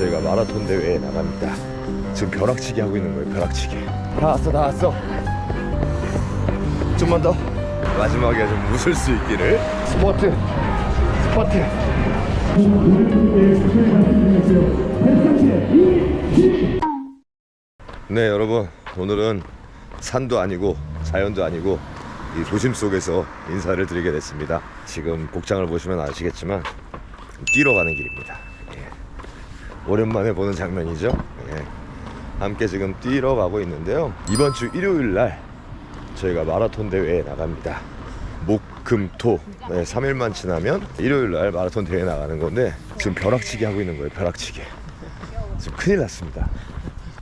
저희가 마라톤 대회에 나갑니다. 지금 벼락치기 하고 있는 거예요. 벼락치기. 다 왔어, 다 왔어. 좀만 더. 마지막에 좀 웃을 수 있기를. 스포트, 스포트. 네, 여러분. 오늘은 산도 아니고 자연도 아니고 이 도심 속에서 인사를 드리게 됐습니다. 지금 복장을 보시면 아시겠지만 뛰러 가는 길입니다. 예. 오랜만에 보는 장면이죠. 예. 함께 지금 뛰러 가고 있는데요. 이번 주 일요일 날 저희가 마라톤 대회에 나갑니다. 목, 금, 토. 네, 3일만 지나면 일요일 날 마라톤 대회 나가는 건데 지금 벼락치기 하고 있는 거예요. 벼락치기. 지금 큰일 났습니다.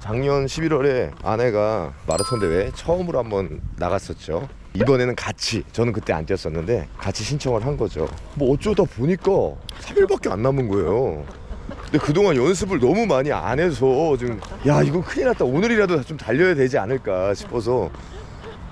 작년 11월에 아내가 마라톤 대회 처음으로 한번 나갔었죠. 이번에는 같이 저는 그때 안 뛰었었는데 같이 신청을 한 거죠. 뭐 어쩌다 보니까 3일밖에 안 남은 거예요. 근데 그동안 연습을 너무 많이 안 해서 지금 야 이건 큰일 났다 오늘이라도 좀 달려야 되지 않을까 싶어서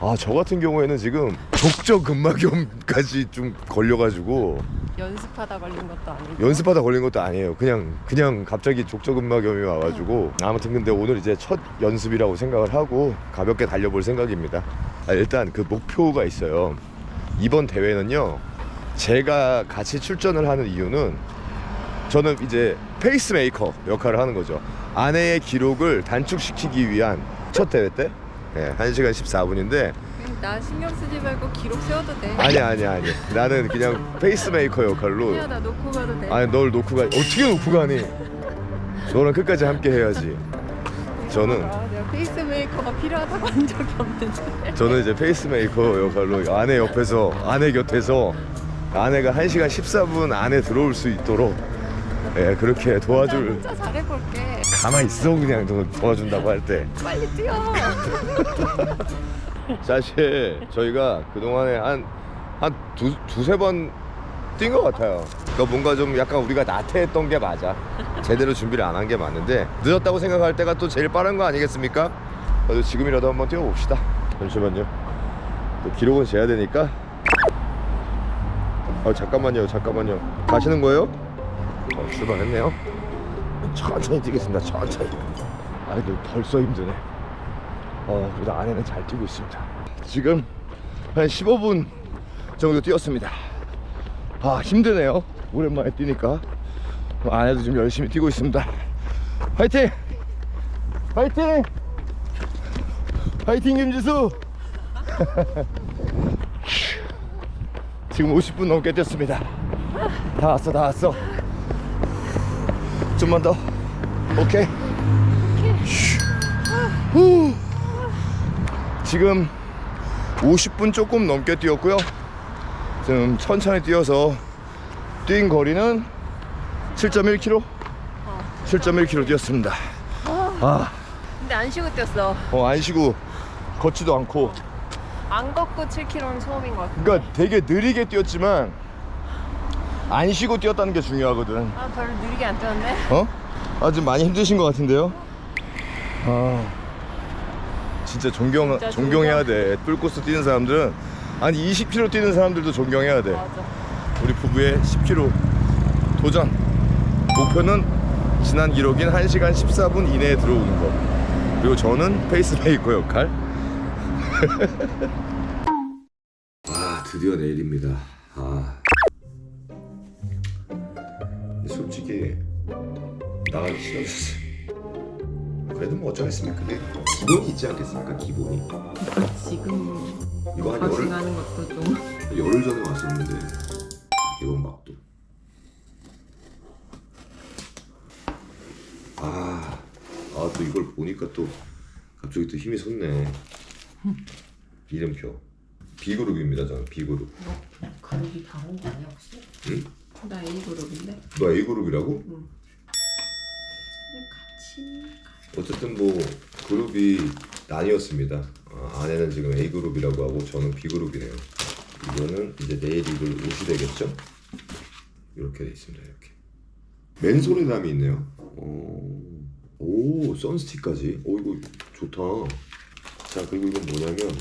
아 저 같은 경우에는 지금 족저근막염까지 좀 걸려가지고 연습하다 걸린 것도 아니고 연습하다 걸린 것도 아니에요. 그냥 그냥 갑자기 족저근막염이 와가지고 아무튼 근데 오늘 이제 첫 연습이라고 생각을 하고 가볍게 달려볼 생각입니다. 아, 일단 그 목표가 있어요. 이번 대회는요. 제가 같이 출전을 하는 이유는 저는 이제 페이스메이커 역할을 하는 거죠. 아내의 기록을 단축시키기 위한 첫 대회 때? 네, 1시간 14분인데. 그냥 나 신경 쓰지 말고 기록 세워도 돼. 아니 아니 아니. 나는 그냥 페이스메이커 역할로. 야, 나 놓고 가도 돼. 아니 널 놓고 가. 어떻게 놓고 가니? 너랑 끝까지 함께 해야지. 저는 아, 내가 페이스메이커가 필요하다고 한 적이 없는데. 저는 이제 페이스메이커 역할로 아내 옆에서 아내 곁에서 아내가 1시간 14분 안에 들어올 수 있도록 예, 그렇게 나 도와줄 혼자 잘해볼게 가만히 있어 그냥 도, 도와준다고 할 때 빨리 뛰어 사실 저희가 그동안에 한 한 두, 두세 번 뛴 것 같아요. 그러니까 뭔가 좀 약간 우리가 나태했던 게 맞아. 제대로 준비를 안 한 게 맞는데 늦었다고 생각할 때가 또 제일 빠른 거 아니겠습니까? 그래도 지금이라도 한번 뛰어봅시다. 잠시만요. 또 기록은 재야 되니까. 어 잠깐만요, 잠깐만요. 가시는 거예요? 어, 출발했네요. 천천히 뛰겠습니다. 천천히. 아이들 벌써 힘드네. 어, 그래도 안에는 잘 뛰고 있습니다. 지금 한 15분 정도 뛰었습니다. 아, 힘드네요. 오랜만에 뛰니까. 안에도 좀 열심히 뛰고 있습니다. 화이팅! 화이팅! 화이팅 김지수! 지금 50분 넘게 뛰었습니다. 다 왔어, 다 왔어. 좀만 더. 오케이. 후. 지금 50분 조금 넘게 뛰었고요. 지금 천천히 뛰어서 뛴 거리는 7.1km? 7.1km 뛰었습니다. 아, 근데 안 쉬고 뛰었어 어, 안 쉬고 걷지도 않고. 안 걷고 7km는 처음인 것 같아 그러니까 되게 느리게 뛰었지만 안 쉬고 뛰었다는 게 중요하거든. 아 별로 느리게 안 뛰었네 어? 아, 좀 많이 힘드신 것 같은데요? 아, 진짜 존경, 진짜 존경해야 돼. 뿔코스 뛰는 사람들은, 아니, 20km 뛰는 사람들도 존경해야 돼. 맞아 우리 부부의 10km 도전. 목표는 지난 기록인 1시간 14분 이내에 들어오는 거. 그리고 저는 페이스메이커 역할. 아, 드디어 내일입니다. 아. 솔직히 나가기 싫어졌어요. 그래도 뭐 어쩌겠습니까? 근데 기본이 있지 않겠습니까? 기본이. 지금 이거 한 열흘, 거짓하는 것도 좀 열흘 전에 왔었는데 이번 막도. 아, 아 또 이걸 보니까 또 갑자기 또 힘이 솟네. 이름표. B그룹입니다, 저는 B그룹. 그룹이 다른 거 아니야 혹시? 응? 나 A그룹인데 너 A그룹이라고? 같이 어쨌든 뭐 그룹이 나뉘었습니다. 어, 아내는 지금 A 그룹이라고 하고 저는 B 그룹이네요. 이거는 이제 내일 입을 옷이 되겠죠? 이렇게 돼 있습니다. 이렇게 맨솔에 담이 있네요. 어, 오 선스틱까지. 오 이거 좋다. 자 그리고 이건 뭐냐면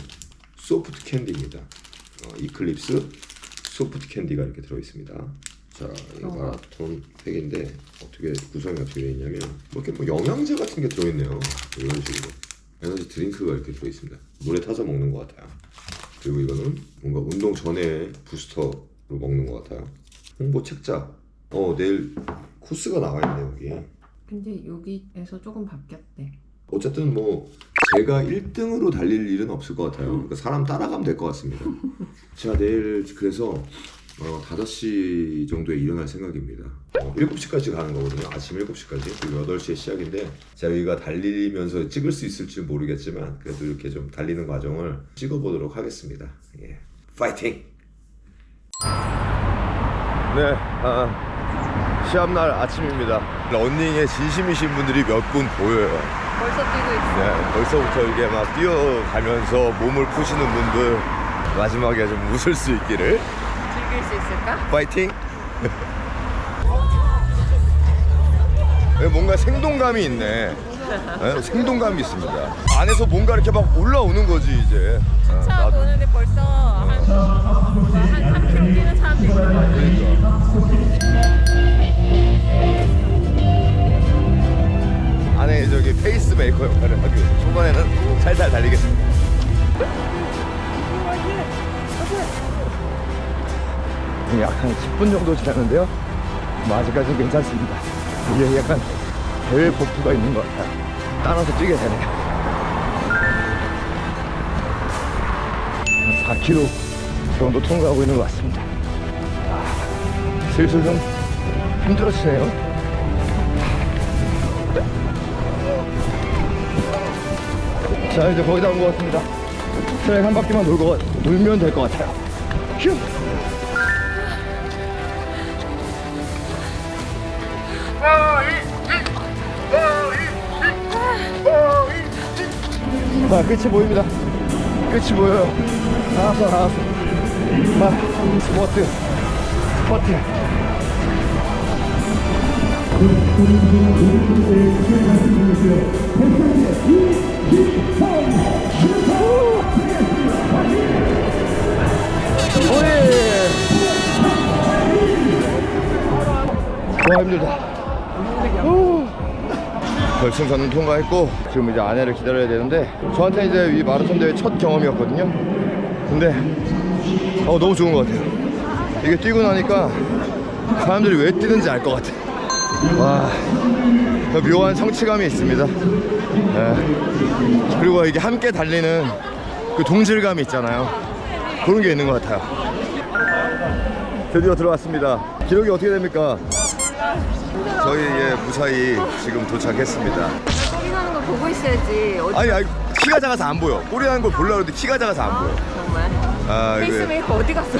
소프트 캔디입니다. 어, 이클립스 소프트 캔디가 이렇게 들어 있습니다. 자, 이 마라톤 팩인데 어떻게 구성이 어떻게 되어 있냐면 뭐 이렇게 뭐 영양제 같은 게 들어있네요. 뭐 이런 식으로 에너지 드링크가 이렇게 들어있습니다. 물에 타서 먹는 것 같아요. 그리고 이거는 뭔가 운동 전에 부스터로 먹는 것 같아요. 홍보 책자. 어 내일 코스가 나와 있네 여기. 근데 여기에서 조금 바뀌었대. 어쨌든 뭐 제가 1등으로 달릴 일은 없을 것 같아요. 그러니까 사람 따라가면 될 것 같습니다. 제가 내일 그래서 어, 5시 정도에 일어날 생각입니다. 어, 7시까지 가는 거거든요. 아침 7시까지. 그리고 8시에 시작인데 제가 여기가 달리면서 찍을 수 있을지 모르겠지만 그래도 이렇게 좀 달리는 과정을 찍어보도록 하겠습니다. 예. 파이팅! 네, 아, 시합날 아침입니다. 러닝에 진심이신 분들이 몇 분 보여요. 벌써 뛰고 있어. 네, 벌써부터 이게 막 뛰어가면서 몸을 푸시는 분들 마지막에 좀 웃을 수 있기를 수 있을까? 파이팅! 네, 뭔가 생동감이 있네. 네, 생동감이 있습니다. 안에서 뭔가 이렇게 막 올라오는 거지 이제. 어, 차 나도. 보는데 벌써 한, 한 3km 뛰는 사람도 있는 거. 그러니까. 안에 저기 페이스메이커 역할을 하기 위해서 초반에는 살살 달리겠습니다. 약한 10분 정도 지났는데요. 뭐 아직까지는 괜찮습니다. 이게 약간 대회 폭투가 있는 것 같아요. 따라서 뛰게 되네요. 한 4km 정도 통과하고 있는 것 같습니다. 아, 슬슬 좀 힘들어지네요. 자 이제 거의 다 온 것 같습니다. 트랙 한 바퀴만 돌고 돌면 될 것 같아요. 휴. 아 끝이 보입니다. 끝이 보여요. 나왔어 나왔어. 아 스포트 스포트. 와 힘들다. 후. 결승선은 통과했고 지금 이제 아내를 기다려야 되는데 저한테 이제 이 마라톤 대회 첫 경험이었거든요. 근데 어 너무 좋은 것 같아요. 이게 뛰고 나니까 사람들이 왜 뛰는지 알 것 같아. 와 묘한 성취감이 있습니다. 예. 그리고 이게 함께 달리는 그 동질감이 있잖아요. 그런 게 있는 것 같아요. 드디어 들어왔습니다. 기록이 어떻게 됩니까? 저희 예 무사히 지금 도착했습니다. 꼬리 나는 거 보고 있어야지. 어디 아니, 아니 키가 작아서 안 보여. 꼬리 나는 걸 보려고 했는데 키가 작아서 안 보여. 정말. 아 이거 페이스메이커 어디 갔어?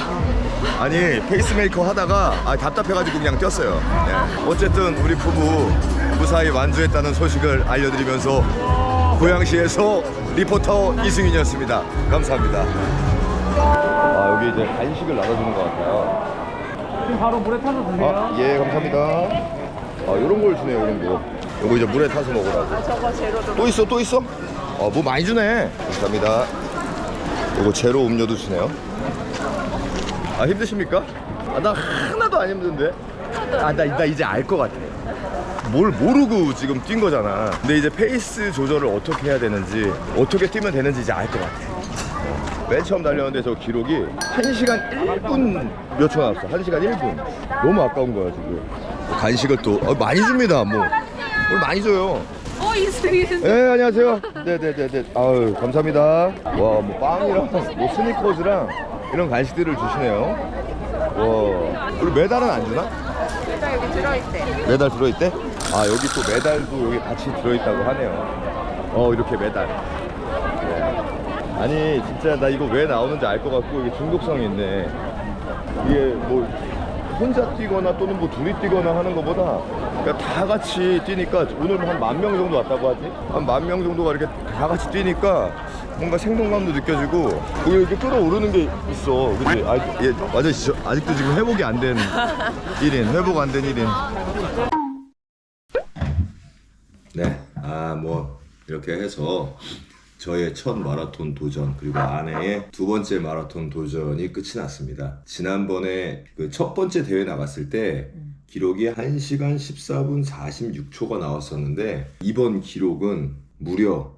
아니 페이스메이커 하다가 아, 답답해가지고 그냥 뛰었어요. 네. 어쨌든 우리 부부 무사히 완주했다는 소식을 알려드리면서 고양시에서 리포터 이승윤이었습니다. 감사합니다. 아 여기 이제 간식을 나눠주는 것 같아요. 바로 물에 타서 드세요. 아, 예, 감사합니다. 아, 요런 걸 주네요, 요런 거. 요거 이제 물에 타서 먹으라고. 아 저거 제로도. 또 있어, 또 있어? 어, 뭐 많이 주네. 감사합니다. 요거 제로 음료도 주네요. 아, 힘드십니까? 아, 나 하나도 안 힘든데? 아, 나, 나 이제 알 것 같아. 뭘 모르고 지금 뛴 거잖아. 근데 이제 페이스 조절을 어떻게 해야 되는지, 어떻게 뛰면 되는지 이제 알 것 같아. 맨 처음 달렸는데 저 기록이 1시간 1분 몇 초 나왔어. 1시간 1분. 너무 아까운 거야, 지금. 간식을 또 어, 많이 줍니다. 뭐. 오늘 많이 줘요. 어 이승윤. 네, 안녕하세요. 네, 네, 네, 네. 아유, 감사합니다. 와, 뭐 빵이랑 뭐 스니커즈랑 이런 간식들을 주시네요. 와, 우리 메달은 안 주나? 일단 여기 들어있대. 메달 들어있대? 아, 여기 또 메달도 여기 같이 들어있다고 하네요. 어, 이렇게 메달. 네. 아니, 진짜 나 이거 왜 나오는지 알 것 같고, 이게 중독성이 있네. 이게 뭐, 혼자 뛰거나 또는 뭐 둘이 뛰거나 하는 것보다, 그러니까 다 같이 뛰니까, 오늘 한만 명 정도 왔다고 하지? 한 만 명 정도가 이렇게 다 같이 뛰니까, 뭔가 생동감도 느껴지고, 그게 이렇게 끌어오르는 게 있어. 그지? 아, 예, 맞아. 저, 아직도 지금 회복이 안 된 1인, 회복 안 된 1인. 네, 아 뭐 이렇게 해서 저의 첫 마라톤 도전 그리고 아내의 두 번째 마라톤 도전이 끝이 났습니다. 지난번에 그 첫 번째 대회 나갔을 때 기록이 1시간 14분 46초가 나왔었는데 이번 기록은 무려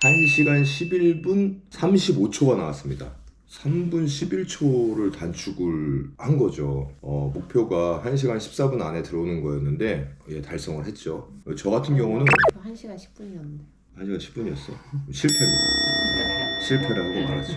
1시간 11분 35초가 나왔습니다. 3분 11초를 단축을 한 거죠. 어, 목표가 1시간 14분 안에 들어오는 거였는데 예, 달성을 했죠. 저 같은 경우는 1시간 10분이었는데 1시간 10분이었어. 실패고. 실패를 하고 말았죠.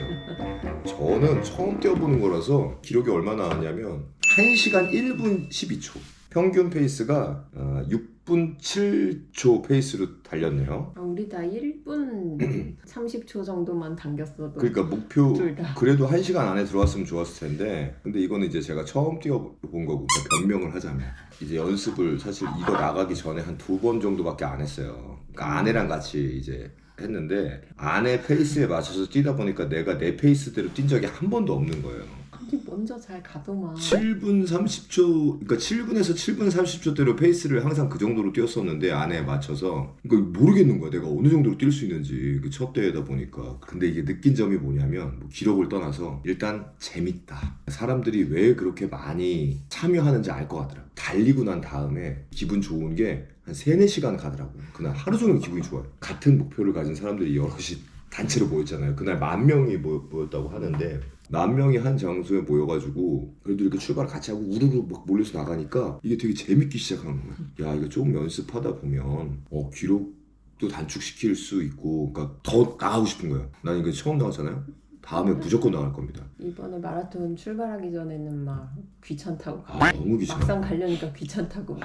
저는 처음 뛰어보는 거라서 기록이 얼마나 나왔냐면 1시간 1분 12초. 평균 페이스가 어, 6분 7초 페이스로 달렸네요. 아, 우리 다 1분 30초 정도만 당겼어도 그러니까 목표 둘 다. 그래도 1시간 안에 들어왔으면 좋았을 텐데 근데 이거는 이제 제가 처음 뛰어본 거고 그러니까 변명을 하자면 이제 연습을 사실 이거 나가기 전에 한 두 번 정도밖에 안 했어요. 그러니까 아내랑 같이 이제 했는데 아내 페이스에 맞춰서 뛰다 보니까 내가 내 페이스대로 뛴 적이 한 번도 없는 거예요. 아니 먼저 잘 가더만 7분 30초, 그러니까 7분에서 7분 30초대로 페이스를 항상 그 정도로 뛰었었는데 안에 맞춰서 그러니까 모르겠는 거야. 내가 어느 정도로 뛸 수 있는지 그 첫 대회다 보니까. 근데 이게 느낀 점이 뭐냐면 뭐 기록을 떠나서 일단 재밌다. 사람들이 왜 그렇게 많이 참여하는지 알 것 같더라고. 달리고 난 다음에 기분 좋은 게 한 3, 4시간 가더라고. 그날 하루 종일 기분이 좋아요. 같은 목표를 가진 사람들이 여럿이 단체로 모였잖아요. 그날 만 명이 모- 모였다고 하는데 만 명이 한 장소에 모여가지고 그래도 이렇게 출발 같이 하고 우르르 막 몰려서 나가니까 이게 되게 재밌기 시작하는 거야. 야 이거 조금 연습하다 보면 어 기록도 단축시킬 수 있고 그러니까 더 나가고 싶은 거예요. 난 이거 처음 나갔잖아요. 다음에 무조건 나갈 겁니다. 이번에 마라톤 출발하기 전에는 막 귀찮다고 아 너무 귀찮아. 막상 가려니까 귀찮다고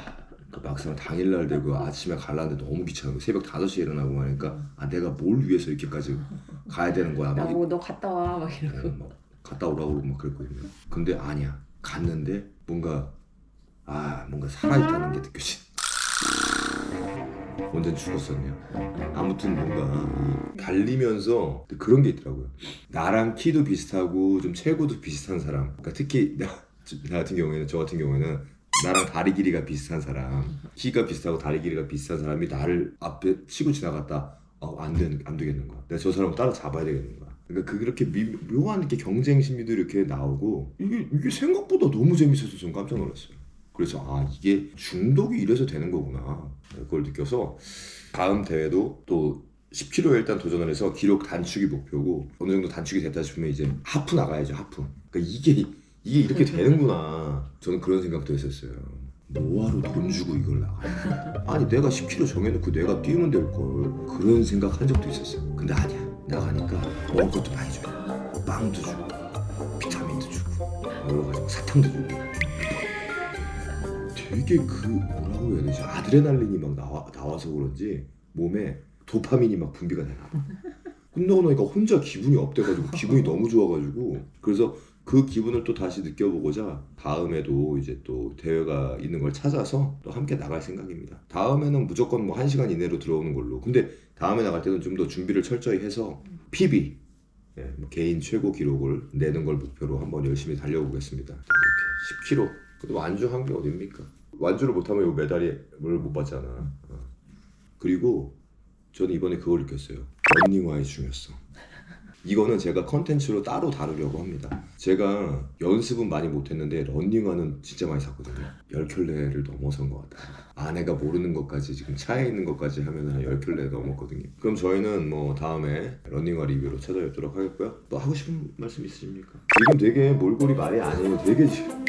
그 막상 당일날 되고 아침에 가려는데 너무 귀찮아. 새벽 5시에 일어나고 하니까 아 내가 뭘 위해서 이렇게까지 가야 되는 거야. 막 나보고 너 갔다 와 막 이러고 어, 막 갔다 오라고 막 그랬거든요. 근데 아니야. 갔는데 뭔가 아 뭔가 살아있다는 게 느껴지. 완전 죽었었네요. 아무튼 뭔가 이 달리면서 그런 게 있더라고요. 나랑 키도 비슷하고 좀 체구도 비슷한 사람. 그러니까 특히 나, 나 같은 경우에는 저 같은 경우에는 나랑 다리 길이가 비슷한 사람, 키가 비슷하고 다리 길이가 비슷한 사람이 나를 앞에 치고 지나갔다. 어, 안, 되는, 안 되겠는 거야. 내가 저 사람 따라 잡아야 되겠는 거야. 그러니까 그렇게 미, 묘한 이렇게 경쟁 심리도 이렇게 나오고 이게 이게 생각보다 너무 재밌어서 좀 깜짝 놀랐어요. 그래서 아 이게 중독이 이래서 되는 거구나 그걸 느껴서 다음 대회도 또 10km에 일단 도전을 해서 기록 단축이 목표고 어느 정도 단축이 됐다 싶으면 이제 하프 나가야죠 하프. 그러니까 이게 이게 이렇게 되는구나. 저는 그런 생각도 했었어요. 뭐하러 돈 주고 이걸 나가? 아니 내가 10km 정해놓고 내가 뛰면 될 걸 그런 생각 한 적도 있었어요. 근데 아니야 나가니까 먹을 것도 많이 줘요. 뭐 빵도 주고 비타민도 주고 여러 가지 뭐 사탕도 주고 되게 그 뭐라고 해야 되지 아드레날린이 막 나와 나와서 그런지 몸에 도파민이 막 분비가 되나 봐. 끝나고 나니까 혼자 기분이 업돼가지고 기분이 너무 좋아가지고 그래서 그 기분을 또 다시 느껴보고자 다음에도 이제 또 대회가 있는 걸 찾아서 또 함께 나갈 생각입니다. 다음에는 무조건 뭐 1시간 이내로 들어오는 걸로. 근데 다음에 나갈 때는 좀 더 준비를 철저히 해서 PB 예, 뭐 개인 최고 기록을 내는 걸 목표로 한번 열심히 달려보겠습니다. 이렇게 10km. 근데 완주한 게 어딥니까? 완주를 못하면 이 메달을 못 받잖아. 어. 그리고 저는 이번에 그걸 느꼈어요. 런닝화의 중요성. 이거는 제가 컨텐츠로 따로 다루려고 합니다. 제가 연습은 많이 못했는데 런닝화는 진짜 많이 샀거든요. 10켤레를 넘어선 것 같아요. 아내가 모르는 것까지 지금 차에 있는 것까지 하면 한 10켤레 넘었거든요. 그럼 저희는 뭐 다음에 런닝화 리뷰로 찾아뵙도록 하겠고요. 또 하고 싶은 말씀 있으십니까? 지금 되게 몰골이 말이 아니에요. 되게 지금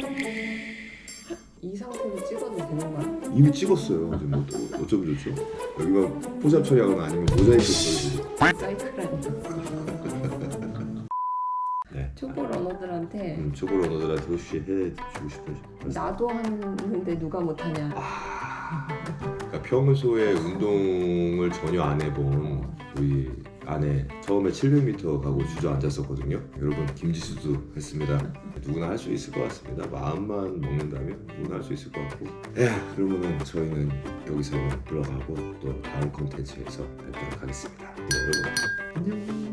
이 상태로 찍어도 되는 거야? 이미 찍었어요. 지금 뭐 또 어쩌면 좋죠? 여기가 포샵 처리하거나 아니면 모자이크 써야지. 사이클하니까 네. 초보 러너들한테 음, 초보 러너들한테 혹시 해주고 싶은 나도 하는데 누가 못하냐 그러니까 평소에 운동을 전혀 안 해본 우리 아내 처음에 700m 가고 주저앉았었거든요. 여러분 김지수도 했습니다. 누구나 할 수 있을 것 같습니다. 마음만 먹는다면 누구나 할 수 있을 것 같고. 에 그러면은 저희는 여기서 물러가고 또 다음 콘텐츠에서 뵙도록 하겠습니다. 네, 여러분